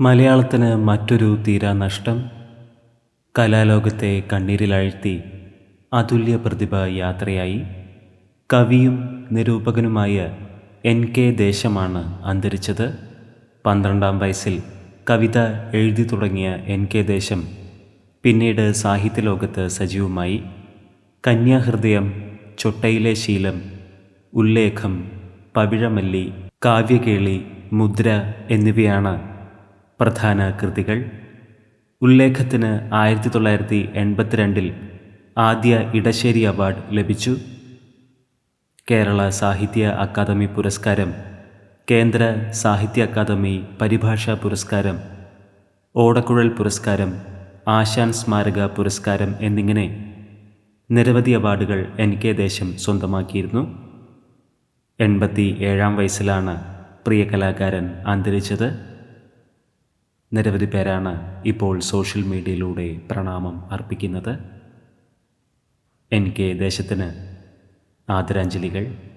മലയാളത്തിന് മറ്റൊരു തീരാ നഷ്ടം. കലാലോകത്തെ കണ്ണീരിലാഴ്ത്തി അതുല്യ പ്രതിഭ യാത്രയായി. കവിയും നിരൂപകനുമായ എൻ കെ ദേശമാണ് അന്തരിച്ചത്. പന്ത്രണ്ടാം വയസ്സിൽ കവിത എഴുതി തുടങ്ങിയ എൻ കെ ദേശം പിന്നീട് സാഹിത്യലോകത്ത് സജീവമായി. കന്യാഹൃദയം ചൊട്ടയിലെ ശീലം ഉല്ലേഖം പവിഴമല്ലി കാവ്യകേളി മുദ്ര എന്നിവയാണ് പ്രധാന കൃതികൾ. ഉല്ലേഖത്തിന് ആയിരത്തി തൊള്ളായിരത്തി എൺപത്തിരണ്ടിൽ ആദ്യ ഇടശ്ശേരി അവാർഡ് ലഭിച്ചു. കേരള സാഹിത്യ അക്കാദമി പുരസ്കാരം കേന്ദ്ര സാഹിത്യ അക്കാദമി പരിഭാഷാ പുരസ്കാരം ഓടക്കുഴൽ പുരസ്കാരം ആശാൻ സ്മാരക പുരസ്കാരം എന്നിങ്ങനെ നിരവധി അവാർഡുകൾ എൻ കെ ദേശം സ്വന്തമാക്കിയിരുന്നു. എൺപത്തി ഏഴാം വയസ്സിലാണ് പ്രിയ കലാകാരൻ അന്തരിച്ചത്. നിരവധി പേരാണ് ഇപ്പോൾ സോഷ്യൽ മീഡിയയിലൂടെ പ്രണാമം അർപ്പിക്കുന്നത്. എൻ കെ ദേശത്തിന് ആദരാഞ്ജലികൾ.